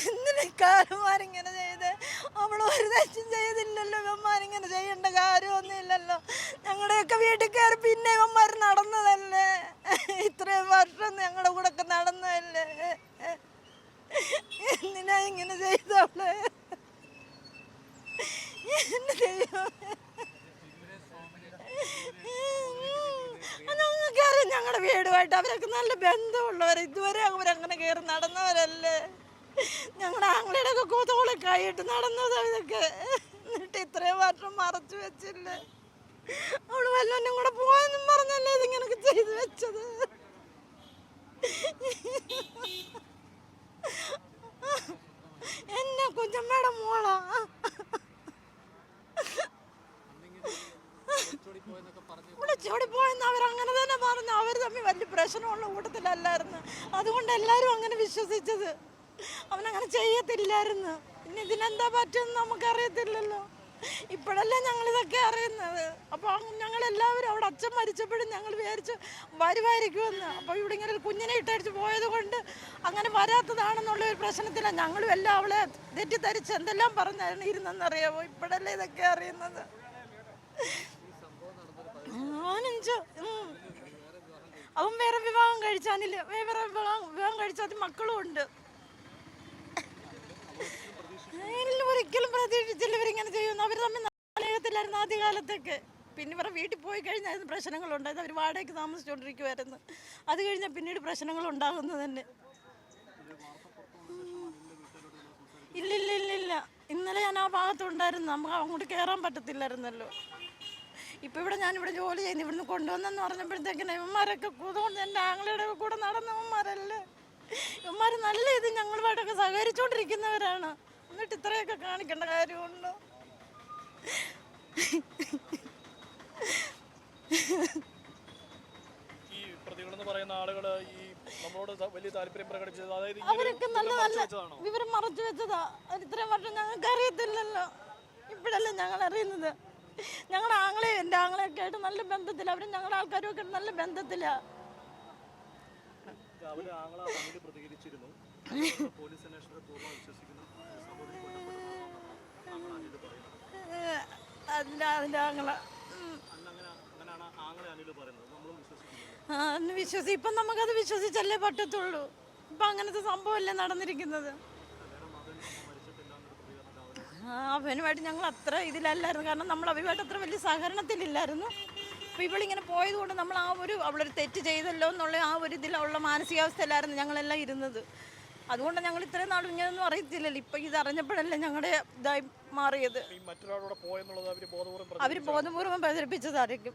എന്തിനാ കാരന്മാരിങ്ങനെ ചെയ്ത്? അവൾ ഒരു തെറ്റും ചെയ്തില്ലല്ലോ ഇവന്മാരിങ്ങനെ ചെയ്യേണ്ട കാര്യമൊന്നുമില്ലല്ലോ. ഞങ്ങളുടെയൊക്കെ വീട്ടിൽ കയറി പിന്നെ ഇവന്മാർ നടന്നതല്ലേ? ഇത്രയും വർഷം ഞങ്ങളുടെ കൂടെ ഒക്കെ നടന്നതല്ലേ? എന്തിനാ ഇങ്ങനെ ചെയ്തവൾ വീടുമായിട്ട് അവരൊക്കെ നല്ല ബന്ധമുള്ളവർ ഇതുവരെ അവരങ്ങനെ കയറി നടന്നവരല്ലേ? ഞങ്ങളുടെ ആംഗ്ലയുടെ ഒക്കെ കൂത്തോളെ കൈയിട്ട് നടന്നത് ഇതൊക്കെ. എന്നിട്ട് ഇത്രയും വർഷം മറച്ചു വെച്ചില്ലേ? അവൾ വല്ലോന്നും കൂടെ പോയെന്നും പറഞ്ഞല്ലേ ഇതിങ്ങനെ ചെയ്തു വെച്ചത്? എന്നെ കുഞ്ഞമ്മയുടെ മോളാ. വിളിച്ചോടി പോയെന്ന് അവരങ്ങനെ തന്നെ പറഞ്ഞു. അവർ തമ്മിൽ വലിയ പ്രശ്നമുള്ള കൂട്ടത്തിലല്ലായിരുന്നു. അതുകൊണ്ട് എല്ലാവരും അങ്ങനെ വിശ്വസിച്ചത്. അവനങ്ങനെ ചെയ്യത്തില്ലായിരുന്നു. ഇനി ഇതിനെന്താ പറ്റുമെന്ന് നമുക്കറിയത്തില്ലല്ലോ. ഇപ്പോഴല്ലേ ഞങ്ങളിതൊക്കെ അറിയുന്നത്. അപ്പോൾ ഞങ്ങളെല്ലാവരും അവിടെ അച്ഛൻ മരിച്ചപ്പോഴും ഞങ്ങൾ വിചാരിച്ച് വരുമായിരിക്കുമെന്ന് അപ്പോൾ ഇവിടെ ഇങ്ങനെ ഒരു കുഞ്ഞിനെ ഇട്ടടിച്ച് പോയത് കൊണ്ട് അങ്ങനെ വരാത്തതാണെന്നുള്ള ഒരു പ്രശ്നത്തിലാണ് ഞങ്ങളും എല്ലാം അവളെ തെറ്റിദ്ധരിച്ച് എന്തെല്ലാം പറഞ്ഞായിരുന്നു ഇരുന്നെന്നറിയാമോ ഇപ്പോഴല്ലേ ഇതൊക്കെ അറിയുന്നത്. വിവാഹം കഴിച്ചാനില്ല വേറെ വിവാഹം കഴിച്ചാൽ മക്കളും ഉണ്ട്. ഒരിക്കലും പ്രതീക്ഷിച്ചില്ല ഇവരിങ്ങനെ ചെയ്യുന്നു അവർ തമ്മിൽ സ്നേഹത്തിലായിരുന്നു ആദ്യകാലത്തൊക്കെ. പിന്നെ ഇവരുടെ വീട്ടിൽ പോയി കഴിഞ്ഞായിരുന്നു പ്രശ്നങ്ങളുണ്ടായത് അവർ വാടകയ്ക്ക് താമസിച്ചുകൊണ്ടിരിക്കുമായിരുന്നു അത് കഴിഞ്ഞാൽ പിന്നീട് പ്രശ്നങ്ങൾ ഉണ്ടാകുന്നത് തന്നെ. ഇല്ല ഇല്ല ഇല്ല ഇല്ല ഇന്നലെ ഞാൻ ആ ഭാഗത്തുണ്ടായിരുന്നു. നമുക്ക് അങ്ങോട്ട് കയറാൻ പറ്റത്തില്ലായിരുന്നല്ലോ. ഇപ്പം ഇവിടെ ഞാനിവിടെ ജോലി ചെയ്യുന്നു. ഇവിടുന്ന് കൊണ്ടുവന്നെന്ന് പറഞ്ഞപ്പോഴത്തേക്കിന് ഇവന്മാരൊക്കെ കൂതുകൊണ്ട് എന്റെ ആങ്ങളുടെ കൂടെ നടന്നവന്മാരല്ലേ ഇവന്മാർ നല്ല ഇത് ഞങ്ങളുമായിട്ടൊക്കെ സഹകരിച്ചുകൊണ്ടിരിക്കുന്നവരാണ് എന്നിട്ട് ഇത്രയൊക്കെ കാണിക്കേണ്ട കാര്യമുണ്ടോ? ഈ പ്രതികളെന്ന് പറയുന്ന ആളുകൾ ഈ നമ്മളോട് വലിയ താല്പര്യം പ്രകടിപ്പിച്ചത് അതായത് അവരൊക്കെ നല്ല നല്ല വിവരം മറച്ചു വെച്ചതാ. ഇത്രയും വർഷം ഞങ്ങൾക്ക് അറിയത്തില്ലല്ലോ ഇപ്പോഴല്ലേ ഞങ്ങൾ അറിയുന്നത് ഞങ്ങളുടെ ആങ്ങളെ എന്റെ ആങ്ങളെയൊക്കെ ആയിട്ട് നല്ല ബന്ധത്തില. അവരും ഞങ്ങളുടെ ആൾക്കാരും ഒക്കെ നല്ല ബന്ധത്തിലാ. അവർ ആങ്ങള തമ്മിൽ പ്രതികരിച്ചിരുന്നു. പോലീസ് അന്വേഷണത്തെ പൂർണ വിശ്വസിക്കുന്നു. സഹോദരി കൊല്ലപ്പെട്ടതാണെന്നാണ് ആങ്ങള അനിൽ പറയുന്നത്. ഏഹ് അതിന്റെ അതിന്റെ ആങ്ങള. ഉം. അന്ന് അങ്ങനെ അങ്ങനെയാണ് ആങ്ങളെ അനിൽ പറയുന്നത്. നമ്മളും വിശ്വസിക്കുന്നില്ല. ആ, വിശ്വസി ഇപ്പം നമുക്കത് വിശ്വസിച്ചല്ലേ പറ്റത്തുള്ളൂ. ഇപ്പം അങ്ങനത്തെ സംഭവമല്ലേ നടന്നിരിക്കുന്നത് ആ അവനുമായിട്ട് ഞങ്ങൾ അത്ര ഇതിലല്ലായിരുന്നു. കാരണം നമ്മൾ അവരുമായിട്ട് അത്ര വലിയ സഹകരണത്തിലില്ലായിരുന്നു. അപ്പോൾ ഇവളിങ്ങനെ പോയത് കൊണ്ട് നമ്മൾ ആ ഒരു അവളൊരു തെറ്റ് ചെയ്തല്ലോ എന്നുള്ള ആ ഒരു ഇതിലുള്ള മാനസികാവസ്ഥയിലായിരുന്നു ഞങ്ങളെല്ലാം ഇരുന്നത്. അതുകൊണ്ട് ഞങ്ങൾ ഇത്രയും നാളും ഇങ്ങനെയൊന്നും അറിയത്തില്ലല്ലോ. ഇപ്പം ഇത് അറിഞ്ഞപ്പോഴല്ലേ ഞങ്ങളുടെ ഇതായി മാറിയത്. അവർ ബോധപൂർവം പ്രചരിപ്പിച്ചതായിരിക്കും.